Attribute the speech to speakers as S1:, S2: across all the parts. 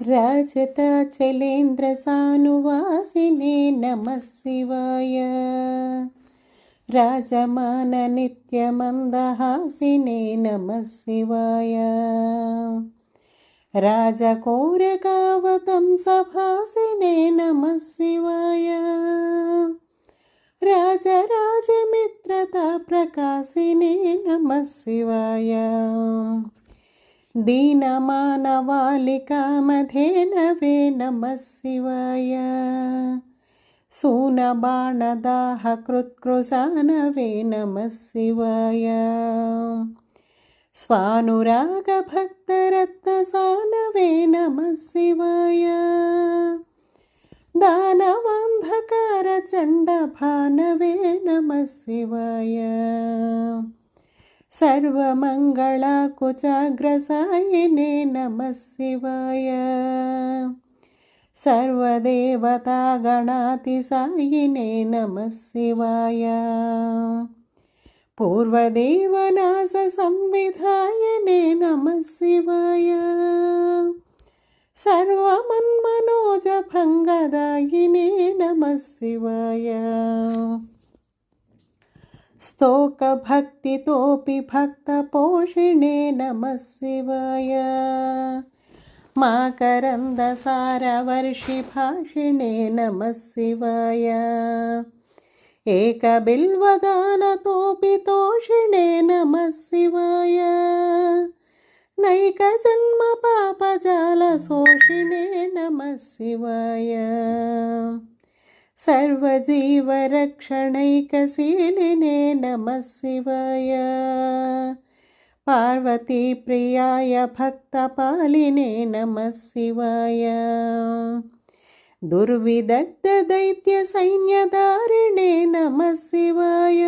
S1: राजताचलेन्द्रसानुवासिने नमः शिवाय राजमाननित्यमन्दहासिने नमः शिवाय राजकोरकावतं सभासिने नमः शिवाय राजराजमित्रताप्रकाशिने नमः शिवाय दीनमानवालिकामधेनवे नमः शिवाय। सूनबाणदाहकृत्कृशानवे नमः शिवाय। स्वानुरागभक्तरत्नसानवे नमः शिवाय। दानवान्धकारचण्डभानवे नमः शिवाय सर्वमङ्गलाकुचाग्रसायिने नमः शिवाय सर्वदेवतागणातिसायिने नमः शिवाय पूर्वदेवनासंविधायिने नमः शिवाय सर्वमन्मनोजभङ्गदायिने नमः शिवाय स्तोकभक्तितोऽपि भक्तपोषिणे नमः शिवाय माकरन्दसारवर्षिभाषिणे नमः शिवाय एकबिल्वदानतोऽपि तोषिणे नमः शिवाय नैकजन्मपापजालशोषिणे नमः शिवाय सर्वजीवरक्षणैकशीलिने नमः शिवाय पार्वतीप्रियाय भक्तपालिने नमः शिवाय दुर्विदग्धदैत्यसैन्यधारिणे नमः शिवाय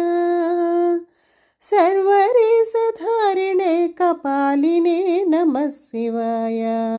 S1: सर्वरेशधारिणे कपालिने नमः शिवाय